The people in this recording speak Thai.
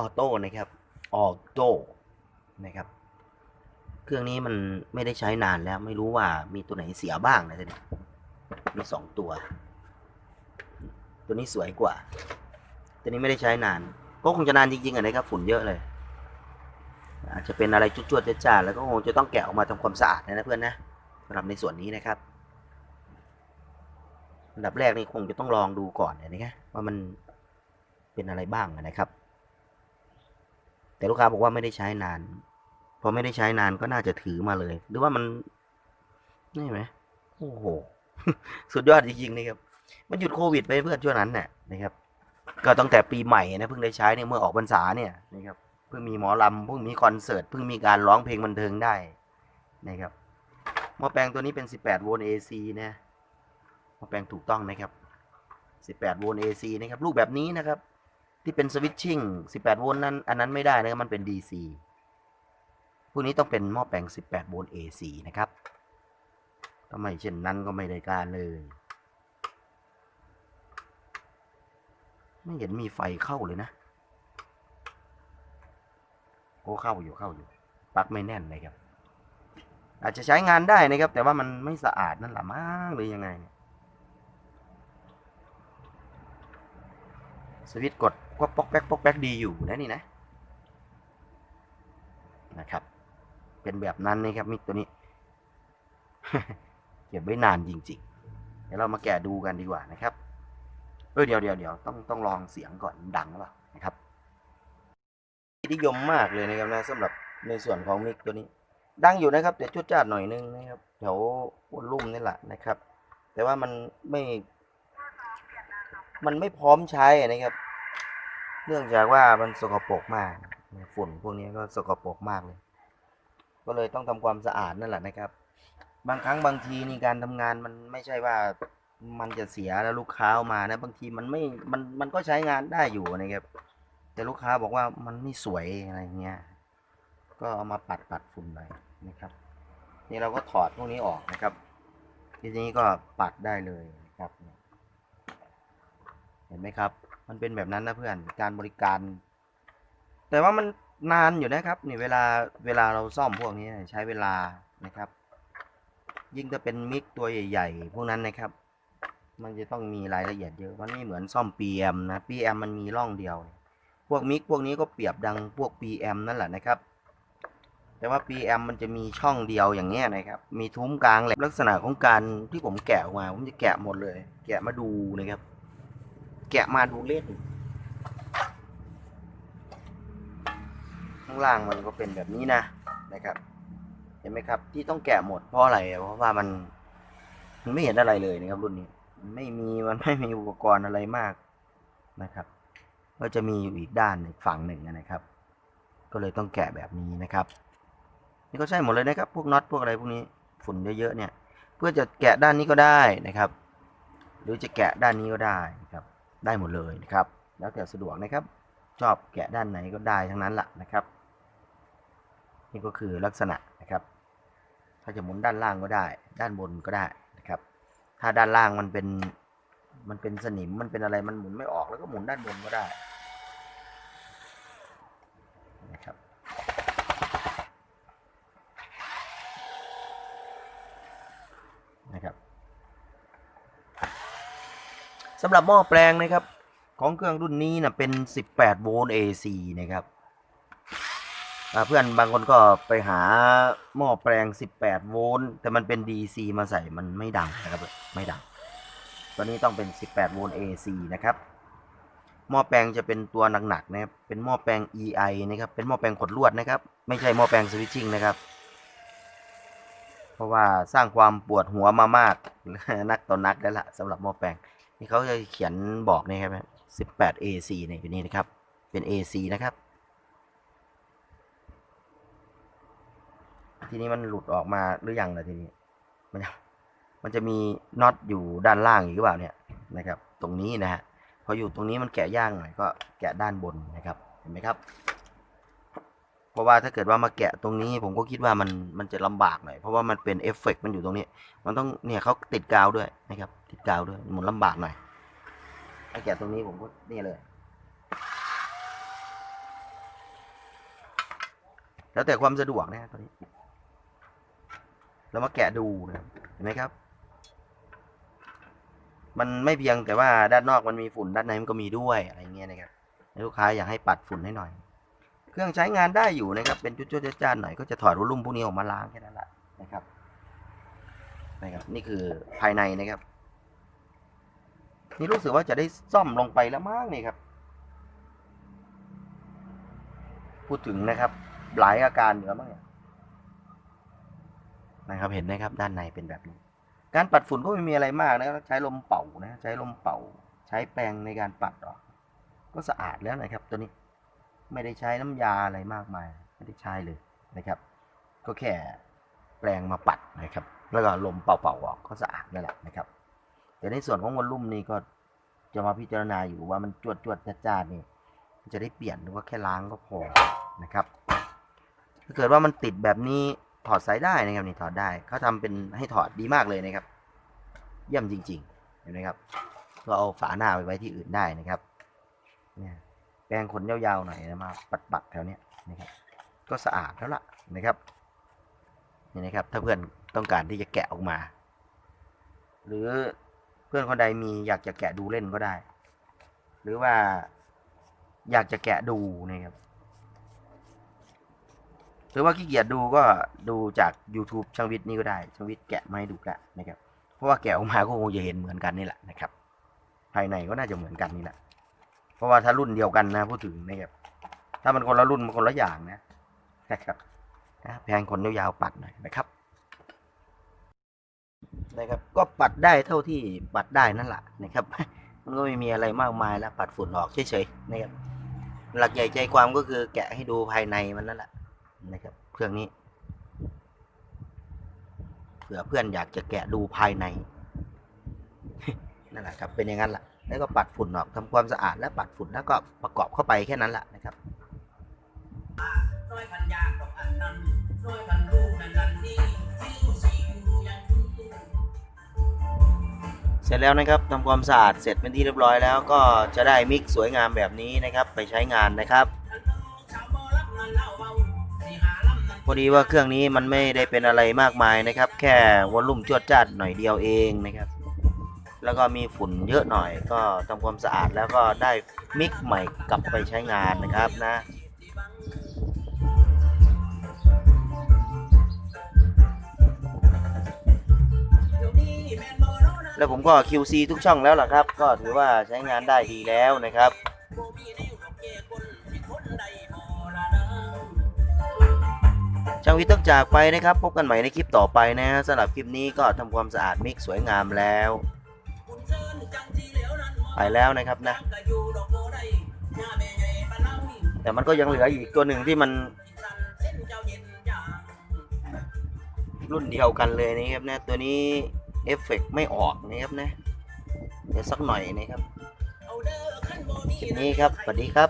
ออโต้นะครับออโต้นะครับ เครื่องนี้มันไม่ได้ใช้นานแล้ว ไม่รู้ว่ามีตัวไหนเสียบ้างนะทีนี้มีสองตัว ตัวนี้สวยกว่า ตัวนี้ไม่ได้ใช้นาน ก็คงจะนานจริงๆอะนะครับ ฝุ่นเยอะเลย อาจจะเป็นอะไรจุดๆจ้าๆแล้วก็คงจะต้องแกะออกมาทำความสะอาดนะเพื่อนนะสำหรับในส่วนนี้นะครับอันดับแรกนี่คงจะต้องลองดูก่อนนะครับว่ามันเป็นอะไรบ้างนะครับ แต่ลูกค้าบอกว่าไม่ได้ใช้นาน พอไม่ได้ใช้นานก็น่าจะถือมาเลย หรือว่ามันนี่ไหมโอ้โห สุดยอดจริงๆนะครับ มันหยุดโควิดไปเพื่อนช่วงนั้นน่ะนะครับ ก็ตั้งแต่ปีใหม่นะเพิ่งได้ใช้เนี่ยเมื่อออกพรรษาเนี่ยนะครับ เพิ่งมีหมอลำเพิ่งมีคอนเสิร์ตเพิ่งมีการร้องเพลงบันเทิงได้นะครับหม้อแปลงตัวนี้เป็น 18 โวลต์ AC นะหม้อแปลงถูกต้องนะครับ 18 โวลต์ AC นะครับ รูปแบบนี้นะครับ ที่เป็นสวิตชิ่ง 18 โวลต์นั้น อันนั้นไม่ได้นะมันเป็น DC พวกนี้ต้องเป็นหม้อแปลง 18 โวลต์ AC นะครับถ้าไมเช่นนั้นก็ไม่ได้การเลย ไม่เห็นมีไฟเข้าเลยนะ โอ้เข้าอยู่เข้าอยู่ปลั๊กไม่แน่นเลยครับ อาจจะใช้งานได้นะครับ แต่ว่ามันไม่สะอาดนั่นแหละมั้งหรือยังไงเนี่ย สวิตช์กดก็ป๊อกแป๊กป๊อกแป๊กดีอยู่นะนี่นะนะครับ เป็นแบบนั้นนะครับมิกตัวนี้ เก็บไว้นานจริง ๆ เดี๋ยวเรามาแกะดูกันดีกว่านะครับเออเดี๋ยวเดี๋ยวเดี๋ยวต้องต้องลองเสียงก่อนดังหรือเปล่านะครับนิยมมากเลยนะครับนะสำหรับในส่วนของมิกตัวนี้ ดังอยู่นะครับแต่ชุดจัดหน่อยนึงนะครับแถววอลลุ่มนี่แหละนะครับ แต่ว่ามันไม่ มันไม่พร้อมใช้นะครับ เนื่องจากว่ามันสกปรกมาก ฝุ่นพวกนี้ก็สกปรกมากเลย ก็เลยต้องทำความสะอาดนั่นแหละนะครับ บางครั้งบางทีในการทำงานมันไม่ใช่ว่ามันจะเสียแล้วลูกค้าเอามานะบางทีมันไม่ มันมันก็ใช้งานได้อยู่นะครับ แต่ลูกค้าบอกว่ามันไม่สวยอะไรเงี้ย ก็เอามาปัดปัดฝุ่นหน่อยนะครับ นี่เราก็ถอดพวกนี้ออกนะครับ ทีนี้ก็ปัดได้เลยนะครับ เห็นไหมครับ มันเป็นแบบนั้นนะเพื่อนการบริการ แต่ว่ามันนานอยู่นะครับนี่เวลาเวลาเราซ่อมพวกนี้ใช้เวลานะครับ ยิ่งถ้าเป็นมิกตัวใหญ่ ๆ พวกนั้นนะครับ มันจะต้องมีรายละเอียดเยอะมันไม่เหมือนซ่อม PM นะ PM มันมีร่องเดียว พวกมิกพวกนี้ก็เปรียบดังพวก PM นั่นแหละนะครับ แต่ว่า PM มันจะมีช่องเดียวอย่างเงี้ยนะครับ มีทุ้มกลางแหละลักษณะของการที่ผมแกะออกมาผมจะแกะหมดเลย แกะมาดูนะครับ แกะมาดูเล่น ข้างล่างมันก็เป็นแบบนี้นะนะครับ เห็นไหมครับ ที่ต้องแกะหมดเพราะอะไร เพราะว่ามันมันไม่เห็นอะไรเลยนะครับรุ่นนี้ ไม่มีมันไม่มีอุปกรณ์อะไรมากนะครับ ก็จะมีอยู่อีกด้านอีกฝั่งหนึ่งนะครับ ก็เลยต้องแกะแบบนี้นะครับ นี่ก็ใช่หมดเลยนะครับ พวกน็อตพวกอะไรพวกนี้ฝุ่นเยอะๆเนี่ย เพื่อจะแกะด้านนี้ก็ได้นะครับ หรือจะแกะด้านนี้ก็ได้นะครับ ได้หมดเลยนะครับ แล้วแต่สะดวกนะครับ ชอบแกะด้านไหนก็ได้ทั้งนั้นแหละนะครับ นี่ก็คือลักษณะนะครับ ถ้าจะหมุนด้านล่างก็ได้ ด้านบนก็ได้นะครับ ถ้าด้านล่างมันเป็นมันเป็นสนิมมันเป็นอะไรมันหมุนไม่ออกแล้วก็หมุนด้านบนก็ได้นะครับ สำหรับหม้อแปลงนะครับ ของเครื่องรุ่นนี้นะเป็น 18 โวลต์ AC นะครับเพื่อนบางคนก็ไปหาหม้อแปลง 18 โวลต์ แต่มันเป็น DC มาใส่มันไม่ดังนะครับไม่ดัง ตัวนี้ต้องเป็น 18 โวลต์ AC นะครับหม้อแปลงจะเป็นตัวหนักๆนะครับ เป็นหม้อแปลง EI นะครับ เป็นหม้อแปลงขดลวดนะครับ ไม่ใช่หม้อแปลงสวิตชิ่งนะครับ เพราะว่าสร้างความปวดหัวมามากนักต่อนักแล้วล่ะสำหรับหม้อแปลง นี่เขาจะเขียนบอกนี่ครับ 18 AC เนี่ยอยู่นี่นะครับ เป็น AC นะครับ ทีนี้มันหลุดออกมาหรือยังล่ะทีนี้ มันจะมันจะมีน็อตอยู่ด้านล่างอีกหรือเปล่าเนี่ยนะครับ ตรงนี้นะฮะ พออยู่ตรงนี้มันแกะยากหน่อยก็แกะด้านบนนะครับ เห็นไหมครับ เพราะว่าถ้าเกิดว่ามาแกะตรงนี้ผมก็คิดว่ามันมันจะลำบากหน่อยเพราะว่ามันเป็นเอฟเฟกต์มันอยู่ตรงนี้ มันต้องเนี่ยเขาติดกาวด้วยนะครับติดกาวด้วยหมุนลำบากหน่อยถ้าแกะตรงนี้ผมก็นี่เลย แล้วแต่ความสะดวกนะตอนนี้เรามาแกะดูนะเห็นไหมครับ มันไม่เพียงแต่ว่าด้านนอกมันมีฝุ่นด้านในมันก็มีด้วยอะไรเงี้ยนะครับลูกค้าอยากให้ปัดฝุ่นให้หน่อย เครื่องใช้งานได้อยู่นะครับ เป็นจุดๆจานๆหน่อยก็จะถอดวอลุ่มพวกนี้ออกมาล้างแค่นั้นแหละนะครับนะครับ นี่คือภายในนะครับ นี่รู้สึกว่าจะได้ซ่อมลงไปแล้วมั้งนี่ครับ พูดถึงนะครับ หลายอาการอยู่แล้วมั้งเนี่ยนะครับเห็นไหมครับด้านในเป็นแบบนี้ การปัดฝุ่นก็ไม่มีอะไรมากนะครับใช้ลมเป่านะ ใช้ลมเป่า ใช้แปรงในการปัดออก ก็สะอาดแล้วนะครับตัวนี้ ไม่ได้ใช้น้ำยาอะไรมากมาย ไม่ได้ใช้เลยนะครับ ก็แค่แปรงมาปัดนะครับ แล้วก็ลมเป่าๆออกก็สะอาดนั่นแหละนะครับ แต่ในส่วนของวอลลุ่มนี่ก็จะมาพิจารณาอยู่ว่ามันจวดจวดจ้าๆนี่จะได้เปลี่ยนหรือว่าแค่ล้างก็พอนะครับ ถ้าเกิดว่ามันติดแบบนี้ถอดสายได้นะครับนี่ถอดได้เขาทำเป็นให้ถอดดีมากเลยนะครับ เยี่ยมจริง ๆ เห็นไหมครับก็เอาฝาหน้าไปไว้ที่อื่นได้นะครับเนี่ย แปรงขนยาวๆหน่อยนะมาปัดๆแถวเนี้ยนะครับ ก็สะอาดแล้วล่ะนะครับนี่นะครับ ถ้าเพื่อนต้องการที่จะแกะออกมา หรือเพื่อนคนใดมีอยากจะแกะดูเล่นก็ได้ หรือว่าอยากจะแกะดูนะครับหรือว่าขี้เกียจดูก็ดูจาก YouTube ช่างวิทย์นี่ก็ได้ช่างวิทย์แกะมาให้ดูล้วนะครับ เพราะว่าแกะออกมาก็คงจะเห็นเหมือนกันนี่แหละนะครับ ภายในก็น่าจะเหมือนกันนี่แหละ เพราะว่าถ้ารุ่นเดียวกันนะพูดถึงนะครับถ้ามันคนละรุ่นมันคนละอย่างนะนะครับนะแพงคนยาวๆปัดหน่อยนะครับนะครับ ก็ปัดได้เท่าที่ปัดได้นั่นแหละนะครับ มันก็ไม่มีอะไรมากมายแล้วปัดฝุ่นออกเฉยๆนะครับ หลักใหญ่ใจความก็คือแกะให้ดูภายในมันนั่นแหละนะครับ เครื่องนี้เผื่อเพื่อนอยากจะแกะดูภายในนั่นแหละครับเป็นอย่างนั้นแหละ แล้วก็ปัดฝุ่นออกทำความสะอาดและปัดฝุ่นแล้วก็ประกอบเข้าไปแค่นั้นแหละนะครับเสร็จแล้วนะครับทำความสะอาดเสร็จเป็นที่เรียบร้อยแล้วก็จะได้มิกสวยงามแบบนี้นะครับ ไปใช้งานนะครับพอดีว่าเครื่องนี้มันไม่ได้เป็นอะไรมากมายนะครับ แค่วอลลุ่มจวดจัดหน่อยเดียวเองนะครับ แล้วก็มีฝุ่นเยอะหน่อย ก็ทำความสะอาดแล้วก็ได้มิกใหม่กลับไปใช้งานนะครับนะแล้วผมก็ QC ทุกช่องแล้วล่ะครับ ก็ถือว่าใช้งานได้ดีแล้วนะครับช่างวิทย์ต้องจากไปนะครับ พบกันใหม่ในคลิปต่อไปนะสำหรับคลิปนี้ก็ทำความสะอาดมิกสวยงามแล้ว ไปแล้วนะครับนะ แต่มันก็ยังเหลืออีกตัวหนึ่งที่มัน รุ่นเดียวกันเลยนะครับนะ ตัวนี้เอฟเฟกไม่ออกนะครับนะ เดี๋ยวสักหน่อยนะครับคลินี่ครับ สวัสดีครับ